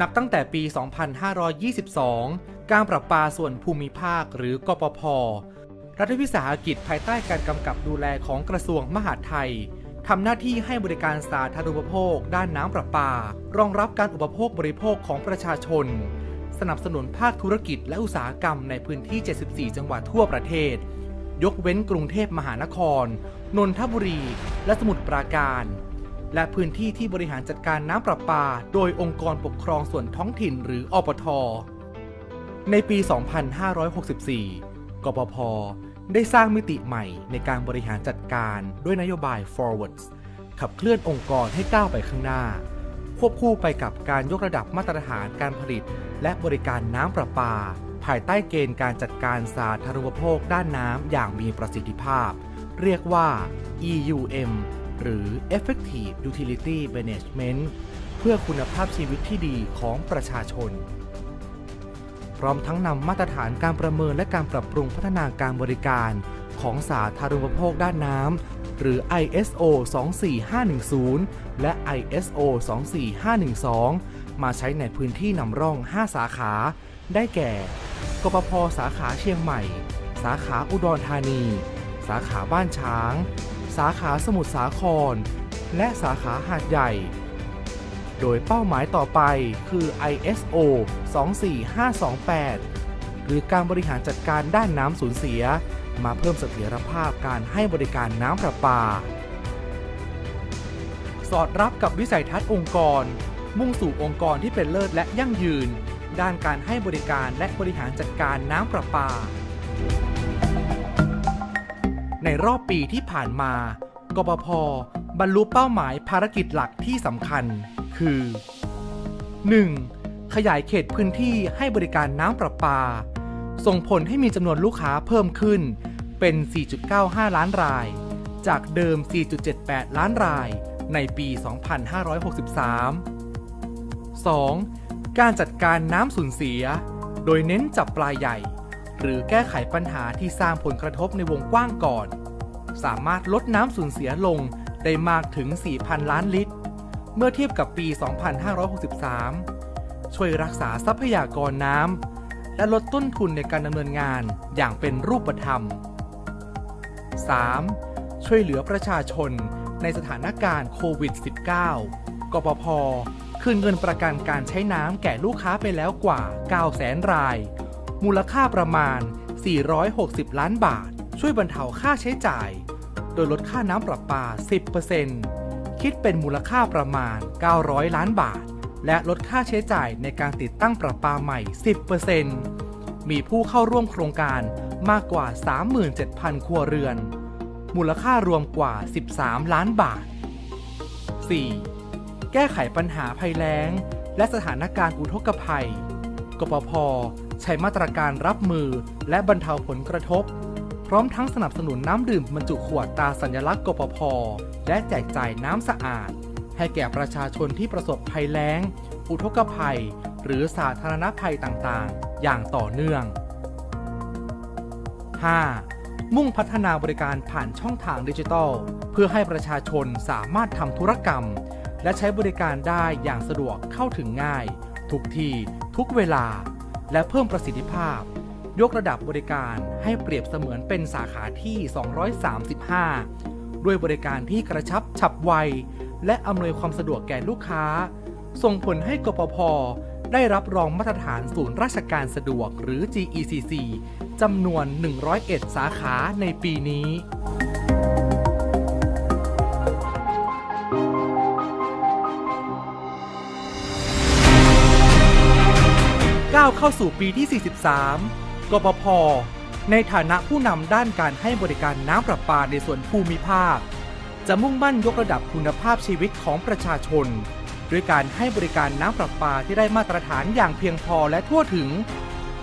นับตั้งแต่ปี 2522 การประปาส่วนภูมิภาคหรือกปพ รัฐวิสาหกิจภายใต้การกำกับดูแลของกระทรวงมหาดไทยทำหน้าที่ให้บริการสาธารณูปโภค ด้านน้ำประปา รองรับการอุปโภคบริโภคของประชาชน สนับสนุนภาคธุรกิจและอุตสาหกรรมในพื้นที่ 74 จังหวัดทั่วประเทศ ยกเว้นกรุงเทพมหานคร นนทบุรี และสมุทรปราการ และพื้นที่ที่บริหารจัดการน้ำประปา โดยองค์กรปกครองส่วนท้องถิ่นหรืออปท ในปี 2564 กปพ ได้สร้างมิติใหม่ในการบริหารจัดการด้วยนโยบาย Forwards ขับเคลื่อนองค์กรให้ก้าวไปข้างหน้า ควบคู่ไปกับการยกระดับมาตรฐานการผลิต และบริการน้ำประปา ภายใต้เกณฑ์การจัดการสาธารณูปโภคด้านน้ำอย่างมีประสิทธิภาพ เรียกว่า EUM หรือ Effective Utility Management เพื่อคุณภาพชีวิตที่ดีของประชาชน พร้อมทั้งนำมาตรฐานการประเมินและการปรับปรุงพัฒนาการบริการของสาธารณูปโภคด้านน้ำหรือ ISO 24510 และ ISO 24512 มาใช้ในพื้นที่นำร่อง 5 สาขา ได้แก่ กปพสาขาเชียงใหม่ สาขาอุดรธานี สาขาบ้านช้าง สาขาสมุทรสาคร และสาขาหาดใหญ่ โดยเป้าหมายต่อไปคือ ISO 24528 หรือการบริหารจัดการด้านน้ำสูญเสีย มาเพิ่มเสถียรภาพการให้บริการน้ำประปา สอดรับกับวิสัยทัศน์องค์กร มุ่งสู่องค์กรที่เป็นเลิศและยั่งยืน ด้านการให้บริการและบริหารจัดการน้ำประปา ในรอบปีที่ผ่านมากปพบรรลุเป้าหมายภารกิจหลักที่สำคัญ คือ 1. ขยายเขตพื้นที่ให้บริการน้ำประปา ส่งผลให้มีจำนวนลูกค้าเพิ่มขึ้น เป็น 4.95 ล้านราย จากเดิม 4.78 ล้านรายในปี 2563 2. การจัดการน้ำสูญเสีย โดยเน้นจับปลายใหญ่ หรือแก้ไขปัญหาที่สร้างผลกระทบในวงกว้างก่อน สามารถลดน้ำสูญเสียลงได้มากถึง 4,000 ล้านลิตร เมื่อเทียบกับปี 2563 ช่วยรักษาทรัพยากรน้ำและลดต้นทุนในการดำเนินงานอย่างเป็นรูปธรรม 3. ช่วยเหลือประชาชนในสถานการณ์โควิด -19 กปพคืนเงินประกันการใช้น้ำแก่ลูกค้าไปแล้วกว่า 900,000 ราย มูลค่าประมาณ 460 ล้านบาท ช่วยบรรเทาค่าใช้จ่าย โดยลดค่าน้ำประปา 10%คิดเป็นมูลค่าประมาณ 900 ล้านบาท และลดค่าใช้จ่ายในการติดตั้งประปาใหม่ 10%มีผู้เข้าร่วมโครงการมากกว่า 37,000 ครัวเรือน มูลค่ารวมกว่า 13 ล้านบาท 4. แก้ไขปัญหาภัยแล้ง และสถานการณ์อุทกภัย กปพ ใช้มาตรการรับมือและบรรเทาผลกระทบ พร้อมทั้งสนับสนุนน้ำดื่มบรรจุขวดตาสัญลักษณ์กปพ และแจกจ่ายน้ำสะอาด ให้แก่ประชาชนที่ประสบภัยแล้ง อุทกภัย หรือสาธารณภัยต่างๆ อย่างต่อเนื่อง 5. มุ่งพัฒนาบริการผ่านช่องทางดิจิทัล เพื่อให้ประชาชนสามารถทำธุรกรรม และใช้บริการได้อย่างสะดวกเข้าถึงง่าย ทุกที่ทุกเวลา และเพิ่มประสิทธิภาพ ยกระดับบริการให้เปรียบเสมือนเป็นสาขาที่ 235 ด้วยบริการที่กระชับฉับไว และอำนวยความสะดวกแก่ลูกค้า ส่งผลให้กปพได้รับรองมาตรฐานศูนย์ราชการสะดวกหรือ GECC จำนวน 101 สาขาในปีนี้าวเข้าสู่ปีที่ 43 กปพ ในฐานะผู้นำด้านการให้บริการน้ำประปาในส่วนภูมิภาค จะมุ่งมั่นยกระดับคุณภาพชีวิตของประชาชน ด้วยการให้บริการน้ำประปาที่ได้มาตรฐานอย่างเพียงพอและทั่วถึง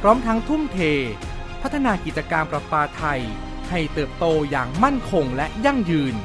พร้อมทั้งทุ่มเท พัฒนากิจการประปาไทย ให้เติบโตอย่างมั่นคงและยั่งยืน